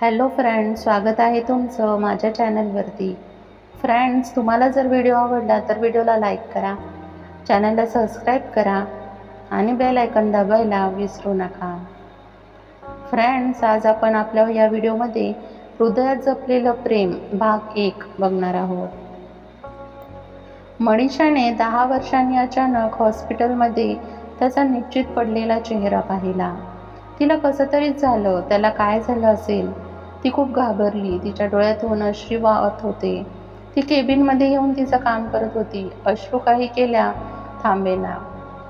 Hello friends स्वागत आहे तुमचं माझ्या चॅनलवरती. फ्रेंड्स तुम्हाला जर व्हिडिओ आवडला तर व्हिडिओला लाईक करा चॅनलला सबस्क्राईब करा आणि बेल आयकन दाबायला विसरू नका. फ्रेंड्स आज आपण आपल्या या व्हिडिओमध्ये हृदयात जपलेलं प्रेम भाग एक बघणार आहोत. मनीषाने दहा वर्षांनी अचानक हॉस्पिटलमध्ये त्याचा निश्चित पडलेला चेहरा पाहिला. तिला कसं तरी झालं त्याला काय झालं असेल? ती खूप घाबरली. तिच्या डोळ्यातून अश्रू वाहत होते. ती केबिनमध्ये येऊन तिचं काम करत होती. अश्रू काही केल्या थांबेना.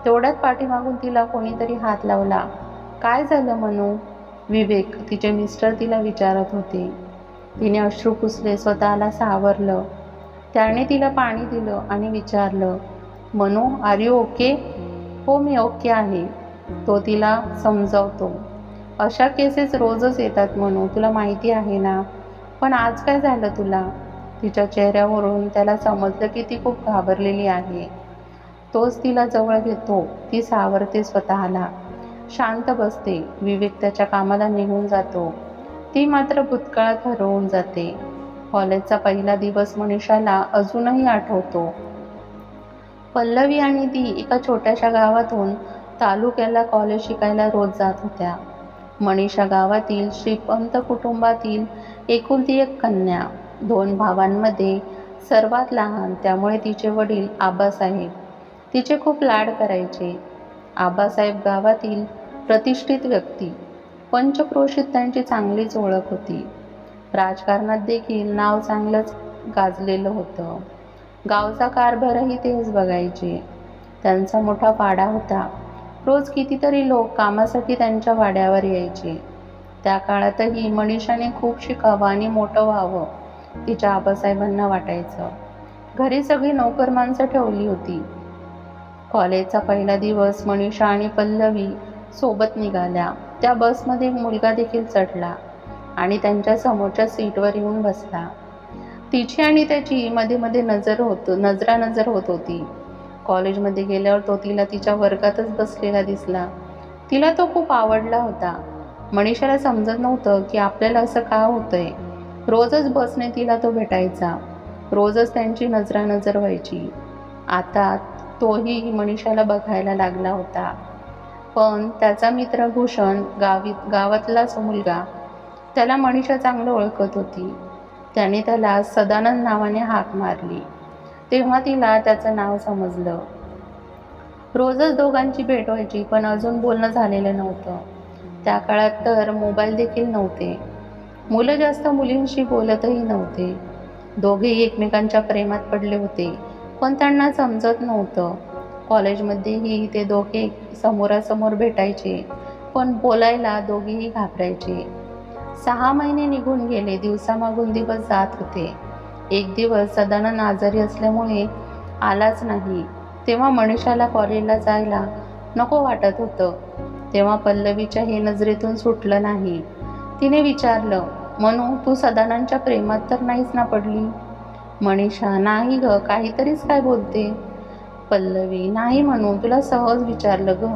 तेवढ्यात पाठीमागून तिला कोणीतरी हात लावला. काय झालं म्हणू विवेक तिचे मिस्टर तिला विचारत होते. तिने अश्रू पुसले स्वतःला सावरलं. त्याने तिला पाणी दिलं आणि विचारलं मनू आर यू ओके? हो मी ओके आहे. तो तिला समजावतो. अशा केसेस रोजच येतात म्हणून तुला माहिती आहे ना? पण आज काय झालं तुला? तिच्या चेहऱ्यावरून त्याला समजलं की ती खूप घाबरलेली आहे. तोच तिला जवळ घेतो. ती सावरते स्वतःला. शांत बसते. विवेक त्याच्या कामाला निघून जातो. ती मात्र भूतकाळात हरवून जाते. कॉलेजचा पहिला दिवस मनीषाला अजूनही आठवतो. पल्लवी आणि ती एका छोट्याशा गावातून तालुक्याला कॉलेज शिकायला रोज जात होत्या. मनीषा गावातील श्रीपंत कुटुंबातील एकुलती एक कन्या. दोन भावांमध्ये सर्वात लहान त्यामुळे तिचे वडील आबासाहेब. तिचे खूप लाड करायचे. आबासाहेब गावातील प्रतिष्ठित व्यक्ती. पंचक्रोशीत त्यांची चांगलीच ओळख होती. राजकारणात देखील नाव चांगलंच गाजलेलं होतं. गावचा कारभारही तेच बघायचे. त्यांचा मोठा पाडा होता. रोज कितीतरी लोक कामासाठी त्यांच्या वाड्यावर यायचे. त्या काळातही मनीषाने खूप शिकावं आणि मोठं व्हावं तिच्या आबासाहेबांना वाटायचं. घरी सगळी नोकर माणसं ठेवली होती. कॉलेजचा पहिला दिवस मनीषा आणि पल्लवी सोबत निघाल्या. त्या बसमध्ये एक मुलगा देखील चढला आणि त्यांच्या समोरच्या सीटवर येऊन बसला. तिची आणि त्याची मध्ये मध्ये नजर होत नजरा नजर होत होती. कॉलेजमध्ये गेल्यावर तो तिला तिच्या वर्गातच बसलेला दिसला. तिला तो खूप आवडला होता. मनीषाला समजत नव्हतं की आपल्याला असं का होतंय. रोजच बसने तिला तो भेटायचा. रोजच त्यांची नजरानजर व्हायची. आता तोही मनीषाला बघायला लागला होता. पण त्याचा मित्र भूषण गावी गावातलाच मुलगा त्याला मनीषा चांगलं ओळखत होती. त्याने त्याला सदानंद नावाने हाक मारली. तेव्हा तिला त्याचं नाव समजलं. रोजच दोघांची भेट व्हायची पण अजून बोलणं झालेलं नव्हतं. त्या काळात तर मोबाईल देखील नव्हते. मुलं जास्त मुलींशी बोलतही नव्हते. दोघेही एकमेकांच्या प्रेमात पडले होते पण त्यांना समजत नव्हतं. कॉलेजमध्येही ते दोघे समोरासमोर भेटायचे पण बोलायला दोघेही घाबरायचे. सहा महिने निघून गेले दिवसामागून दिवस जात होते. एक दिवस सदानंद आजारी असल्यामुळे आलाच नाही. तेव्हा मनीषाला कॉलेजला जायला नको वाटत होतं. तेव्हा पल्लवीच्या हे नजरेतून सुटलं नाही. तिने विचारलं मनू तू सदानंदच्या प्रेमात तर नाहीच ना पडली? मनीषा नाही ग काहीतरीच काय बोलते? पल्लवी नाही म्हणू तुला सहज विचारलं ग.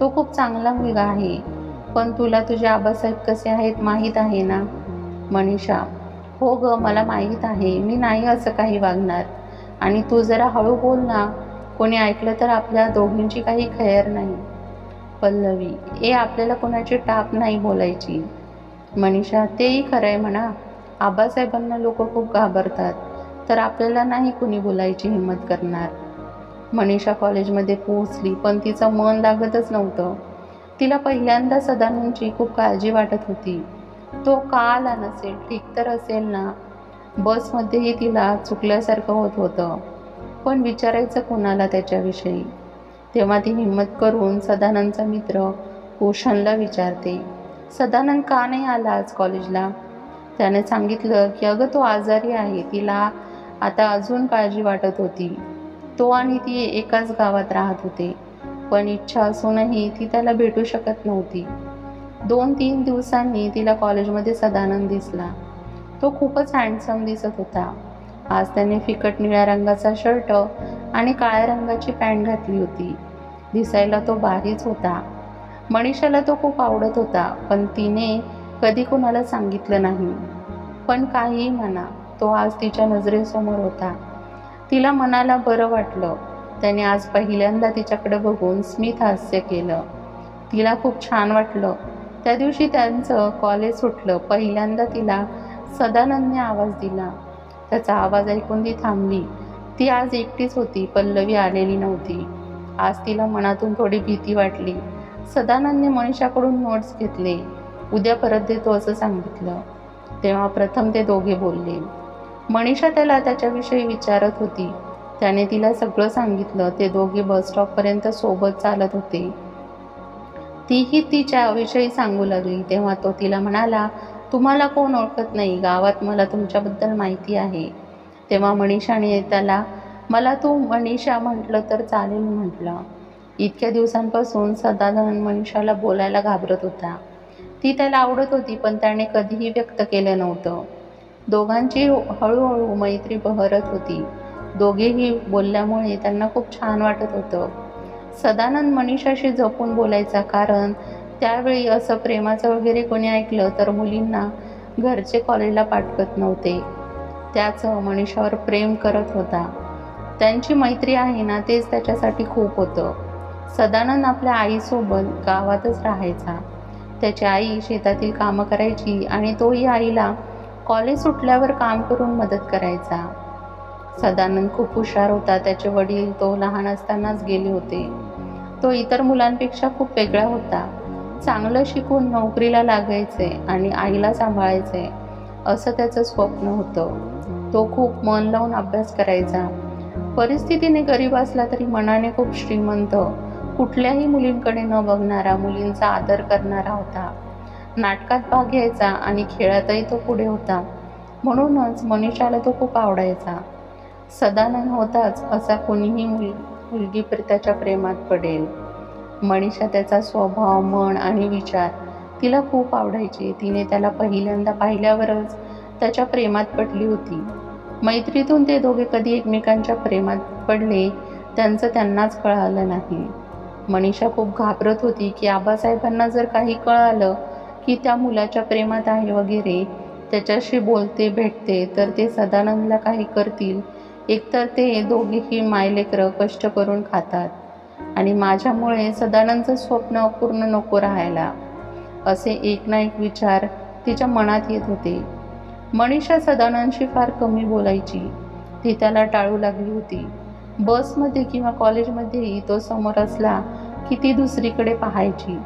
तो खूप चांगला मुलगा आहे. पण तुला तुझे आबासाहेब कसे आहेत माहीत आहे ना? मनीषा हो ग मला माहीत आहे. मी नाही असं काही वागणार. आणि तू जरा हळू बोल ना. कोणी ऐकलं तर आपल्या दोघींची काही खैर नाही. पल्लवी ए आपल्याला कोणाची टाप नाही बोलायची. मनीषा तेही खरं आहे म्हणा. आबासाहेबांना लोक खूप घाबरतात. तर आपल्याला नाही कुणी बोलायची हिंमत करणार. मनीषा कॉलेजमध्ये पोहोचली पण तिचं मन लागतच नव्हतं. तिला पहिल्यांदा सदानंदची खूप काळजी वाटत होती. तो का आला नसेल ठीक तर असेल ना? बसमध्येही तिला चुकल्यासारखं होत होतं. पण विचारायचं कोणाला त्याच्याविषयी? तेव्हा ती हिंमत करून सदानंदचा मित्र भूषणला विचारते सदानंद का नाही आला आज कॉलेजला? त्याने सांगितलं की अगं तो आजारी आहे. तिला आता अजून काळजी वाटत होती. तो आणि ती एकाच गावात राहत होते. पण इच्छा असूनही ती त्याला भेटू शकत नव्हती. दोन तीन दिवसांनी तिला कॉलेजमध्ये सदानंद दिसला. तो खूपच हँडसम दिसत होता. आज त्याने फिकट निळ्या रंगाचा शर्ट आणि काळ्या रंगाची पॅन्ट घातली होती. दिसायला तो भारीच होता. मनीषाला तो खूप आवडत होता पण तिने कधी कोणाला सांगितलं नाही. पण काहीही म्हणा तो आज तिच्या नजरेसमोर होता. तिला मनाला बरं वाटलं. त्याने आज पहिल्यांदा तिच्याकडे बघून स्मित हास्य केलं. तिला खूप छान वाटलं. त्या दिवशी त्यांचं कॉलेज सुटलं. पहिल्यांदा तिला सदानंदने आवाज दिला. त्याचा आवाज ऐकून ती थांबली. ती आज एकटीच होती पल्लवी आलेली नव्हती. आज तिला मनातून थोडी भीती वाटली. सदानंदने मनीषाकडून नोट्स घेतले. उद्या परत देतो असं सांगितलं. तेव्हा प्रथम ते दोघे बोलले. मनीषा त्याला त्याच्याविषयी विचारत होती. त्याने तिला सगळं सांगितलं. ते दोघे बसस्टॉपपर्यंत सोबत चालत होते. तीही तिच्याविषयी सांगू लागली. तेव्हा तो तिला म्हणाला तुम्हाला कोण ओळखत नाही? गावात मला तुमच्याबद्दल माहिती आहे. तेव्हा मनीषाने त्याला मला तू मनीषा म्हटलं तर चालेल म्हटलं. इतक्या दिवसांपासून सदाधन मनीषाला बोलायला घाबरत होता. ती त्याला आवडत होती पण त्याने कधीही व्यक्त केलं नव्हतं. दोघांची हळूहळू मैत्री बहरत होती. दोघेही बोलल्यामुळे त्यांना खूप छान वाटत होतं. सदानंद मनीषाशी जपून बोलायचा कारण त्यावेळी असं प्रेमाचं वगैरे कोणी ऐकलं तर मुलींना घरचे कॉलेजला पाठवत नव्हते. त्याचं मनीषावर प्रेम करत होता. त्यांची मैत्री आहे ना तेच त्याच्यासाठी खूप होतं. सदानंद आपल्या आईसोबत गावातच राहायचा. त्याची आई शेतातील कामं करायची आणि तोही आईला कॉलेज सुटल्यावर काम करून मदत करायचा. सदानंद खूप हुशार होता. त्याचे वडील तो लहान असतानाच गेले होते. तो इतर मुलांपेक्षा खूप वेगळा होता. चांगलं शिकून नोकरीला लागायचे आणि आईला सांभाळायचे असं त्याचं स्वप्न होतं. तो खूप मन लावून अभ्यास करायचा. परिस्थितीने गरीब असला तरी मनाने खूप श्रीमंत. कुठल्याही मुलींकडे न बघणारा मुलींचा आदर करणारा होता. नाटकात भाग घ्यायचा आणि खेळातही तो पुढे होता. म्हणूनच मनीषाला तो खूप आवडायचा. सदानंद होताच असा कोणीही मुल मुलगी प्र- त्याच्या प्रेमात पडेल. मनीषा त्याचा स्वभाव मन आणि विचार तिला खूप आवडायचे. तिने त्याला पहिल्यांदा पाहिल्यावरच त्याच्या प्रेमात पडली होती. मैत्रीतून ते दोघे कधी एकमेकांच्या प्रेमात पडले त्यांचं त्यांनाच कळालं नाही. मनीषा खूप घाबरत होती की आबासाहेबांना जर काही कळालं की त्या मुलाच्या प्रेमात आहे वगैरे त्याच्याशी बोलते भेटते तर ते सदानंदला काही करतील एकतर ते दोघेही मायलेकरं कष्ट करून खातात. आणि माझ्यामुळे सदानंदचं स्वप्न अपूर्ण नको राहायला. असे एक ना एक विचार तिच्या मनात येत होते. मनीषा सदानंदशी फार कमी बोलायची. ती त्याला टाळू लागली होती. बसमध्ये किंवा कॉलेजमध्येही तो समोर असला की ती दुसरीकडे पाहायची.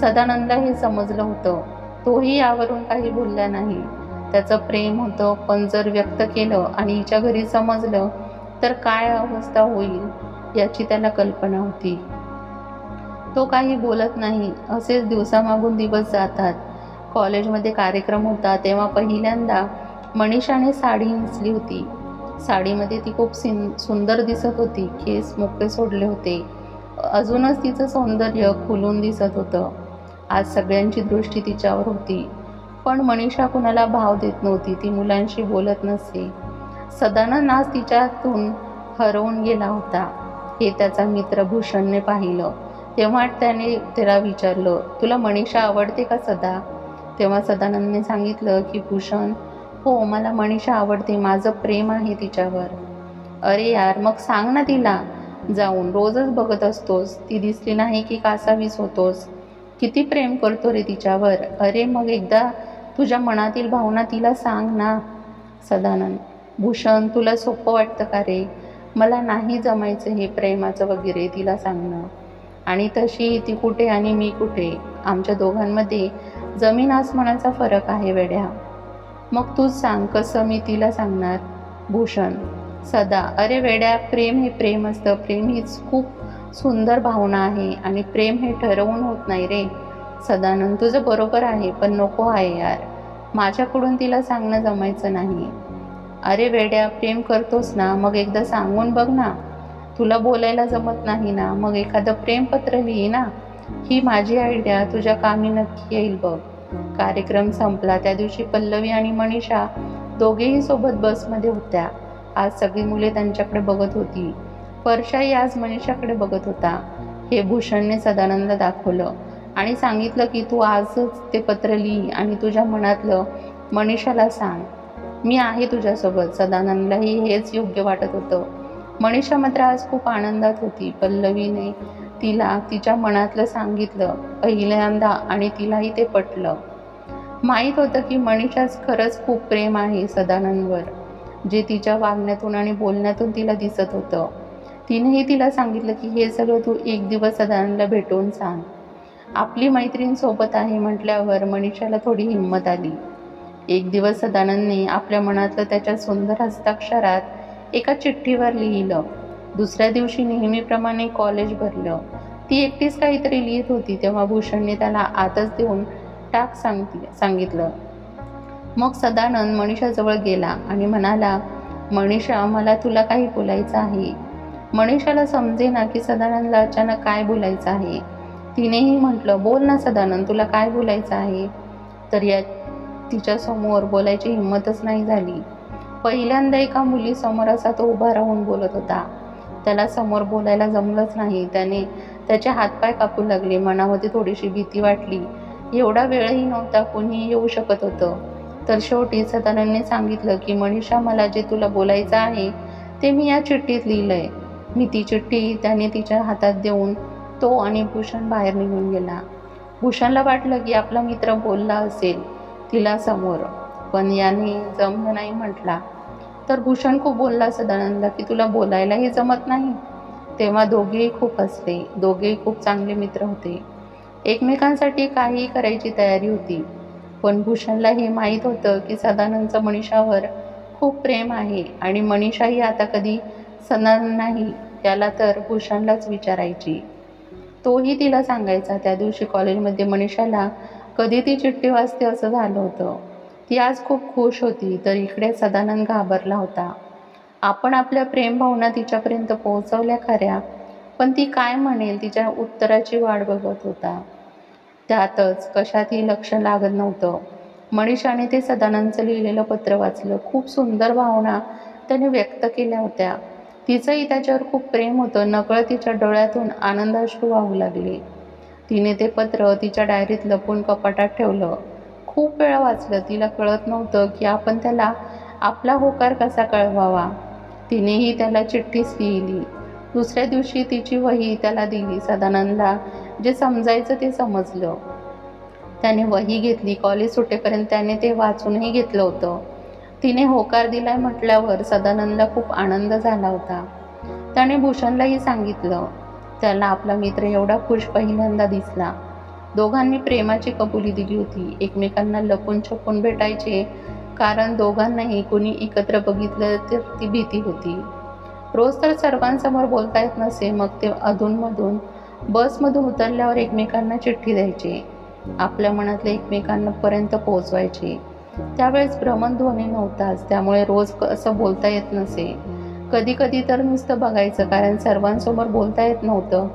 सदानंदला हे समजलं होतं. तोही यावरून काही बोलला नाही. त्याचं प्रेम होतं पण जर व्यक्त केलं आणि हिच्या घरी समजलं तर काय अवस्था होईल याची त्याला कल्पना होती. तो काही बोलत नाही. असेच दिवसामागून दिवस जातात. कॉलेजमध्ये कार्यक्रम होता तेव्हा पहिल्यांदा मनीषाने साडी नेसली होती. साडीमध्ये ती खूप सिन सुंदर दिसत होती. केस मोकळे सोडले होते. अजूनच तिचं सौंदर्य खुलून दिसत होतं. आज सगळ्यांची दृष्टी तिच्यावर होती. पण मनीषा कुणाला भाव देत नव्हती. ती मुलांशी बोलत नसे. सदानंद आज तिच्यातून हरवून गेला होता. हे त्याचा मित्र भूषणने पाहिलं. तेव्हा त्याने त्याला विचारलं तुला मनीषा आवडते का सदा? तेव्हा सदानंदने सांगितलं की भूषण हो मला मनीषा आवडते. माझं प्रेम आहे तिच्यावर. अरे यार मग सांग ना तिला. जाऊन रोजच बघत असतोस. ती दिसली नाही की कासावीस होतोस. किती प्रेम करतो रे तिच्यावर. अरे मग एकदा तुझ्या मनातील भावना तिला सांग ना सदानंद. भूषण तुला सोपं वाटतं का रे? मला नाही जमायचं हे प्रेमाचं वगैरे तिला सांगणं. आणि तशी ती कुठे आणि मी कुठे? आमच्या दोघांमध्ये जमीन आसमानाचा फरक आहे वेड्या. मग तूच सांग कसं मी तिला सांगणार? भूषण सदा. अरे वेड्या प्रेम हे प्रेम असतं. प्रेम हीच खूप सुंदर भावना आहे आणि प्रेम हे ठरवून होत नाही रे. सदानंद तुझं बरोबर आहे पण नको आहे यार. माझ्याकडून तिला सांगणं जमायचं नाही अरे वेड्या प्रेम करतोस ना मग एकदा सांगून बघ ना. तुला बोलायला जमत नाही ना मग एखादं प्रेमपत्र लिही ना. ही माझी आयडिया तुझ्या कामी नक्की येईल बघ. कार्यक्रम संपला त्या दिवशी पल्लवी आणि मनीषा दोघेही सोबत बसमध्ये होत्या. आज सगळी मुले त्यांच्याकडे बघत होती. परशाही आज मनीषाकडे बघत होता. हे भूषणने सदानंद दाखवलं. आणि सांगितलं की तू आजच ते पत्र लिही आणि तुझ्या मनातलं मनीषाला सांग. मी आहे तुझ्यासोबत सदानंदलाही हेच योग्य वाटत होतं. मनीषा मात्र आज खूप आनंदात होती. पल्लवीने तिला तिच्या मनातलं सांगितलं पहिल्यांदा आणि तिलाही ते पटलं. माहीत होतं की मनीषाच खरंच खूप प्रेम आहे सदानंदवर जे तिच्या वागण्यातून आणि बोलण्यातून तिला दिसत होतं. तिनेही तिला सांगितलं की हे सगळं तू एक दिवस सदानंदला भेटून सांग. आपली मैत्रीण सोबत आहे म्हटल्यावर मनीषाला थोडी हिंमत आली. एक दिवस सदानंदने आपल्या मनातलं त्याच्या सुंदर हस्ताक्षरात एका चिठ्ठीवर लिहिलं. दुसऱ्या दिवशी नेहमीप्रमाणे कॉलेज भरलं. ती एकटीच काहीतरी लिहित होती तेव्हा भूषणने त्याला आतच देऊन टाक सांगती सांगितलं. मग सदानंद मनीषाजवळ गेला आणि म्हणाला मनीषा मला तुला काही बोलायचं आहे. मनीषाला समजेना की सदानंदला अचानक काय बोलायचं आहे? तिनेही म्हटलं बोल ना सदानंद तुला काय बोलायचं आहे? तर या तिच्यासमोर बोलायची हिंमतच नाही झाली. पहिल्यांदा एका मुलीसमोर असा तो उभा राहून बोलत होता. त्याला समोर बोलायला जमलंच नाही. त्याने त्याचे हातपाय कापू लागले. मनामध्ये थोडीशी भीती वाटली. एवढा वेळही नव्हता कोणीही येऊ शकत होतं. तर शेवटी सदानंदने सांगितलं की मनीषा मला जे तुला बोलायचं आहे ते मी या चिठ्ठीत लिहिलंय. मी ती चिठ्ठी त्याने तिच्या हातात देऊन तो आणि भूषण बाहेर निघून गेला. भूषणला वाटलं की आपला मित्र बोलला असेल तिला समोर पण याने जमलं नाही म्हटला. तर भूषण खूप बोलला सदानंदला की तुला बोलायलाही जमत नाही? तेव्हा दोघेही खूप असते दोघेही खूप चांगले मित्र होते. एकमेकांसाठी काहीही करायची तयारी होती. पण भूषणला हे माहीत होतं की सदानंदचं मनीषावर खूप प्रेम आहे आणि मनीषाही आता कधी सणाल नाही त्याला तर भूषणलाच विचारायची. तोही तिला सांगायचा. त्या दिवशी कॉलेजमध्ये मनीषाला कधी ती चिठ्ठी वाचते असं झालं होतं. ती आज खूप खुश होती तर इकडे सदानंद घाबरला होता. आपण आपल्या प्रेमभावना तिच्यापर्यंत पोहोचवल्या खऱ्या पण ती काय म्हणेल तिच्या उत्तराची वाट बघत होता. त्यातच कशातही लक्ष लागत नव्हतं. मनीषाने ते सदानंदचं लिहिलेलं पत्र वाचलं. खूप सुंदर भावना त्याने व्यक्त केल्या होत्या. तिचंही त्याच्यावर खूप प्रेम होतं. नकळत तिच्या डोळ्यातून आनंदाश्रू वाहू लागले. तिने ते पत्र तिच्या डायरीत लपून कपाटात ठेवलं. खूप वेळा वाचलं. तिला कळत नव्हतं की आपण त्याला आपला होकार कसा कळवावा. तिनेही त्याला चिठ्ठीच लिहिली. दुसऱ्या दिवशी तिची वही त्याला दिली सदानंदला जे समजायचं ते समजलं. त्याने वही घेतली. कॉलेज सुटेपर्यंत त्याने ते वाचूनही घेतलं होतं. तिने होकार दिलाय म्हटल्यावर सदानंदला खूप आनंद झाला होता. त्याने भूषणलाही सांगितलं त्याला आपला मित्र एवढा खुश पहिल्यांदा दिसला. दोघांनी प्रेमाची कबुली दिली होती. एकमेकांना लपून छपून भेटायचे कारण दोघांनाही कोणी एकत्र बघितलं तर ती भीती होती. रोज तर सर्वांसमोर बोलता येत नसे मग ते अधूनमधून बसमधून उतरल्यावर एकमेकांना चिठ्ठी द्यायचे. आपल्या मनातले एकमेकांपर्यंत पोहोचवायचे. त्यावेळेस भ्रमणध्वनी नव्हताच त्यामुळे रोज असं बोलता येत नसे. कधी कधी तर नुसतं बघायचं कारण सर्वांसमोर बोलता येत नव्हतं.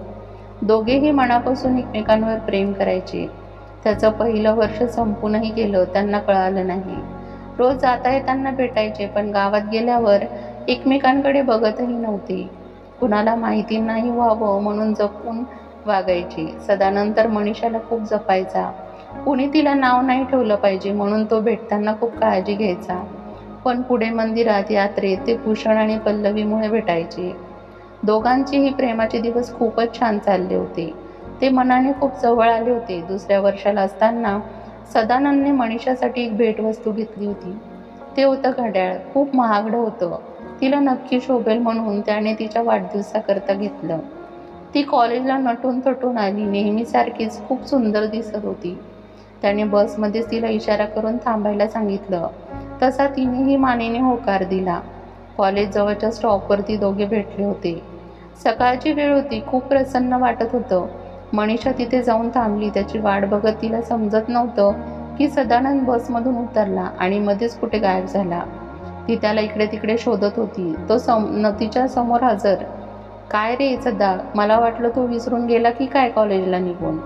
दोघेही मनापासून एकमेकांवर प्रेम करायचे. त्याचं पहिलं वर्ष संपूनही गेलं त्यांना कळालं नाही. रोज जाता येताना भेटायचे पण गावात गेल्यावर एकमेकांकडे बघतही नव्हते. कुणाला माहिती नाही व्हावं म्हणून जपून वागायची. सदानंतर मनीषाला खूप जपायचा. कुणी तिला नाव नाही ठेवलं पाहिजे म्हणून तो भेटताना खूप काळजी घ्यायचा. पण पुढे मंदिरात यात्रेत ते भूषण आणि पल्लवीमुळे भेटायचे. दोघांचेही प्रेमाचे दिवस खूपच छान चालले होते. ते मनाने खूप जवळ आले होते. दुसऱ्या वर्षाला असताना सदानंदने मनीषासाठी एक भेटवस्तू घेतली होती. ते होतं घड्याळ. खूप महागडं होतं. तिला नक्की शोभेल म्हणून त्याने तिच्या वाढदिवसाकरता घेतलं. ती कॉलेजला नटून थटून आली. नेहमीसारखीच खूप सुंदर दिसत होती. त्याने बसमध्येच तिला इशारा करून थांबायला सांगितलं. तसा तिनेही मानेने होकार दिला. कॉलेज जवळच्या स्टॉपवरती दोघे भेटले होते. सकाळची वेळ होती खूप प्रसन्न वाटत होतं. मनीषा तिथे जाऊन थांबली. त्याची वाट बघत तिला समजत नव्हतं की सदानंद बसमधून उतरला आणि मध्येच कुठे गायब झाला. ती त्याला इकडे तिकडे शोधत होती. तो सम न तिच्या समोर हजर. काय रे सदा? मला वाटलं तो विसरून गेला की काय कॉलेजला निघून?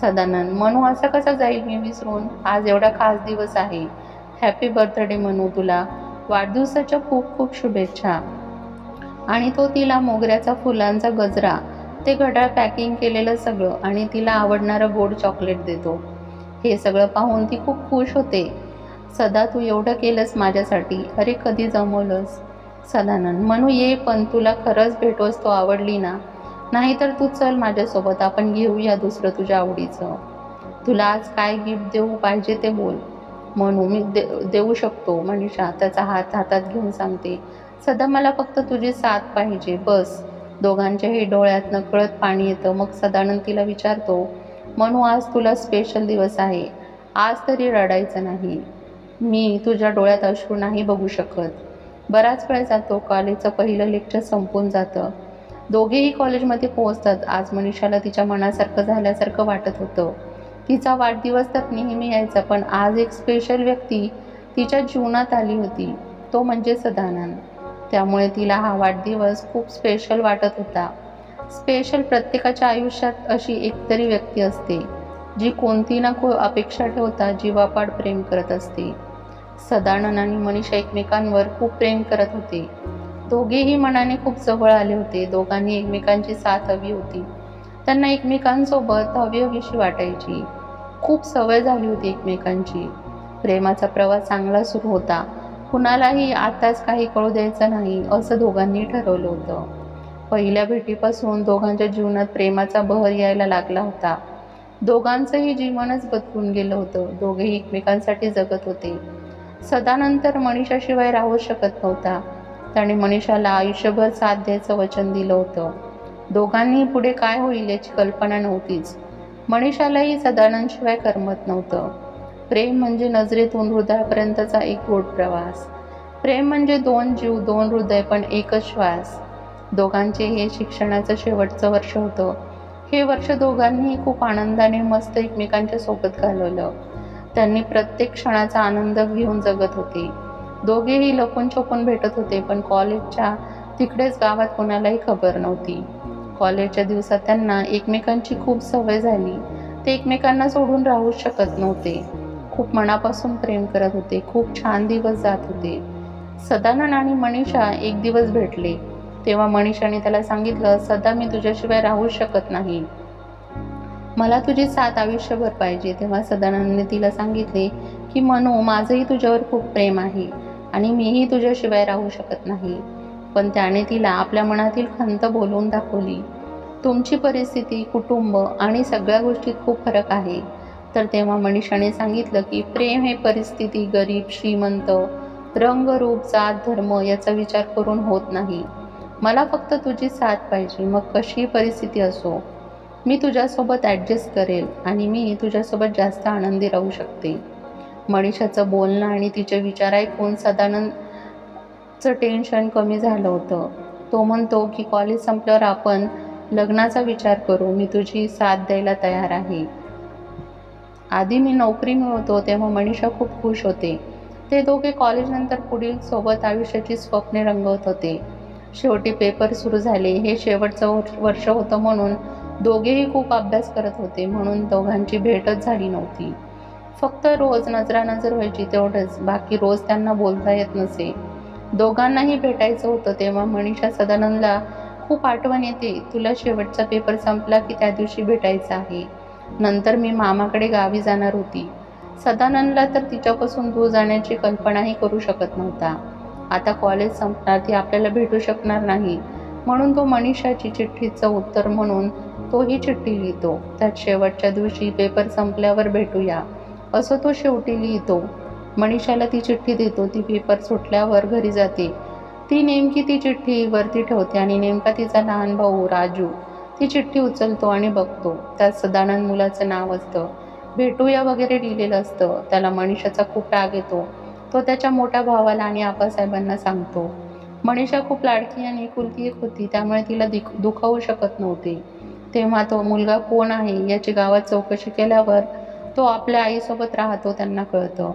सदानंद. म्हणू असा कसा जाईल मी विसरून? आज एवढा खास दिवस आहे. हॅपी बर्थडे म्हणू तुला. वाढदिवसाच्या खूप खूप शुभेच्छा. आणि तो तिला मोगऱ्याचा फुलांचा गजरा. ते घड्याळ पॅकिंग केलेलं सगळं आणि तिला आवडणारं गोड चॉकलेट देतो. हे सगळं पाहून ती खूप खुश होते. सदा तू एवढं केलंस माझ्यासाठी. अरे कधी जमवलंस? सदानंद. म्हणू ये पण तुला खरंच भेटवस्तू आवडली ना? नाहीतर तू चल माझ्यासोबत आपण घेऊया दुसरं तुझ्या आवडीचं. तुला आज काय गिफ्ट देऊ पाहिजे ते बोल. म्हणू मी दे देऊ शकतो मनीषा त्याचा हात हातात घेऊन सांगते. सदा मला फक्त तुझी साथ पाहिजे बस. दोघांच्याही डोळ्यात नकळत पाणी येतं मग सदानंद तिला विचारतो म्हणू आज तुला स्पेशल दिवस आहे. आज तरी रडायचं नाही. मी तुझ्या डोळ्यात अश्रू नाही बघू शकत. बराच वेळ जातो कॉलेजचं पहिलं लेक्चर संपून जातं. दोघेही कॉलेजमध्ये पोहोचतात. आज मनीषाला तिच्या मनासारखं झाल्यासारखं वाटत होतं. तिचा वाढदिवस तर नेहमी यायचा पण आज एक स्पेशल व्यक्ती तिच्या जीवनात आली होती. तो म्हणजे सदानंद. त्यामुळे तिला हा वाढदिवस खूप स्पेशल वाटत होता. स्पेशल प्रत्येकाच्या आयुष्यात अशी एकतरी व्यक्ती असते जी कोणती ना को अपेक्षा ठेवता जीवापाड प्रेम करत असते. सदानंद आणि मनीषा एकमेकांवर खूप प्रेम करत होते. दोघेही मनाने खूप जवळ आले होते. दोघांनी एकमेकांची साथ हवी होती. त्यांना एकमेकांसोबत हवीहवीशी वाटायची. खूप सवय झाली होती एकमेकांची. प्रेमाचा प्रवास चांगला सुरू होता. कुणालाही आताच काही कळू द्यायचं नाही असं दोघांनी ठरवलं होतं. पहिल्या भेटीपासून दोघांच्या जीवनात प्रेमाचा बहर यायला लागला होता. दोघांचंही जीवनच बदलून गेलं होतं. दोघेही एकमेकांसाठी जगत होते. सदानंतर मनीषाशिवाय राहू शकत नव्हता. त्याने मनीषाला आयुष्यभर साथ द्यायचं वचन दिलं होतं. दोघांनी पुढे काय होईल याची कल्पना नव्हतीच. मनीषालाही सदानंदशिवाय करमत नव्हतं. प्रेम म्हणजे नजरेतून हृदयापर्यंतचा एक गोड प्रवास. प्रेम म्हणजे दोन जीव दोन हृदय पण एकच श्वास. दोघांचे हे शिक्षणाचं शेवटचं वर्ष होतं. हे वर्ष दोघांनीही खूप आनंदाने मस्त एकमेकांच्या सोबत घालवलं. त्यांनी प्रत्येक क्षणाचा आनंद घेऊन जगत होते. दोघेही लपून छपून भेटत होते पण कॉलेजच्या तिकडेच गावात कोणालाही खबर नव्हती. कॉलेजच्या दिवसात त्यांना एकमेकांची खूप सवय झाली. ते एकमेकांना सोडून राहू शकत नव्हते. खूप मनापासून प्रेम करत होते खूप छान दिवस जात होते. सदानंद आणि मनीषा एक दिवस भेटले. तेव्हा मनीषाने त्याला सांगितलं सदा मी तुझ्याशिवाय राहू शकत नाही. मला तुझी साथ आयुष्यभर पाहिजे. तेव्हा सदानंदने तिला सांगितले की मनू माझंही तुझ्यावर खूप प्रेम आहे. आणि मीही तुझ्याशिवाय राहू शकत नाही. पण त्याने तिला आपल्या मनातील खंत बोलून दाखवली. तुमची परिस्थिती कुटुंब आणि सगळ्या गोष्टीत खूप फरक आहे. तर तेव्हा मनीषाने सांगितलं की प्रेम हे परिस्थिती गरीब श्रीमंत रंग रूप जात धर्म याचा विचार करून होत नाही. मला फक्त तुझी साथ पाहिजे. मग कशीही परिस्थिती असो. मी तुझ्यासोबत ॲडजस्ट करेल आणि मी तुझ्यासोबत जास्त आनंदी राहू शकते. मनीषाचं बोलणं आणि तिचे विचार ऐकून सदानंदचं टेन्शन कमी झालं होतं. तो म्हणतो की कॉलेज संपल्यावर आपण लग्नाचा विचार करू. मी तुझी साथ द्यायला तयार आहे. आधी मी नोकरी मिळवतो तेव्हा मनीषा खूप खुश होते. ते दोघे कॉलेजनंतर पुढील सोबत आयुष्याची स्वप्ने रंगवत होते. शेवटी पेपर सुरू झाले. हे शेवटचं वर्ष- वर्ष होतं म्हणून दोघेही खूप अभ्यास करत होते. म्हणून दोघांची भेटच झाली नव्हती. फक्त रोज नजरानजर व्हायची तेवढंच. बाकी रोज त्यांना बोलता येत नसे. दोघांनाही भेटायचं होतं तेव्हा मनीषा सदानंदला खूप आठवण येते. तुला शेवटचा पेपर संपला की त्या दिवशी भेटायचं आहे. नंतर मी मामाकडे गावी जाणार होती. सदानंदला तर तिच्यापासून दूर जाण्याची कल्पनाही करू शकत नव्हता. आता कॉलेज संपणार ती आपल्याला भेटू शकणार नाही. म्हणून तो मनीषाची चिठ्ठीचं उत्तर म्हणून तोही चिठ्ठी लिहितो. त्यात शेवटच्या दिवशी पेपर संपल्यावर भेटूया. असं तो शेवटी लिहितो. मनीषाला ती चिठ्ठी देतो. ती पेपर सुटल्यावर घरी जाते. ती नेमकी ती चिठ्ठी वरती ठेवते आणि नेमका तिचा लहान भाऊ राजू ती चिठ्ठी उचलतो आणि बघतो. त्यात सदानंद मुलाचं नाव असतं. भेटूया वगैरे लिहिलेलं असतं. त्याला मनीषाचा खूप राग येतो. तो त्याच्या मोठ्या भावाला आणि आबासाहेबांना सांगतो. मनीषा खूप लाडकी आणि एकुलती एक होती. त्यामुळे तिला दिख दुखावू शकत नव्हते. तेव्हा तो मुलगा कोण आहे? याची गावात चौकशी केल्यावर तो आपल्या आईसोबत राहतो त्यांना कळतं.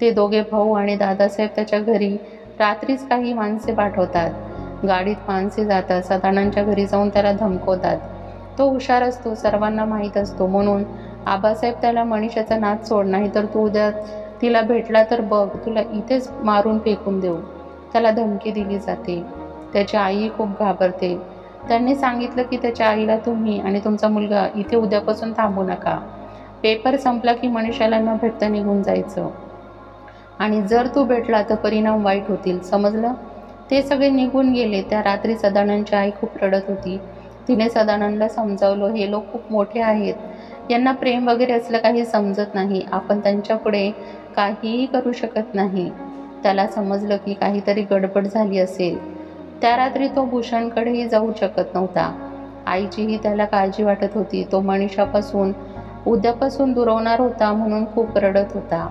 ते दोघे भाऊ आणि दादासाहेब त्याच्या घरी रात्रीच काही माणसे पाठवतात. गाडीत माणसे जातात सदानंदच्या घरी जाऊन त्याला धमकवतात. तो हुशार असतो सर्वांना माहीत असतो. म्हणून आबासाहेब त्याला मनीषाचा नाद सोड नाही तर तू उद्या तिला भेटला तर बघ तुला इथेच मारून फेकून देऊ. त्याला धमकी दिली जाते. त्याची आई खूप घाबरते. त्यांनी सांगितलं की त्याच्या आईला तुम्ही आणि तुमचा मुलगा इथे उद्यापासून थांबू नका. पेपर संपला की मनुष्याला न भेटतं निघून जायचं. आणि जर तू भेटला तर परिणाम वाईट होतील समजलं? ते सगळे निघून गेले. त्या रात्री सदानंदची आई खूप रडत होती. तिने सदानंदला समजावलं हे लोक खूप मोठे आहेत. यांना प्रेम वगैरे असलं काही समजत नाही. आपण त्यांच्यापुढे काहीही करू शकत नाही. त्याला समजलं की काहीतरी गडबड झाली असेल. त्या रात्री तो भूषणकडेही जाऊ शकत नव्हता. आईचीही त्याला काळजी वाटत होती. तो मनीषापासून उद्यापासून दुरवणार होता म्हणून खूप रडत होता.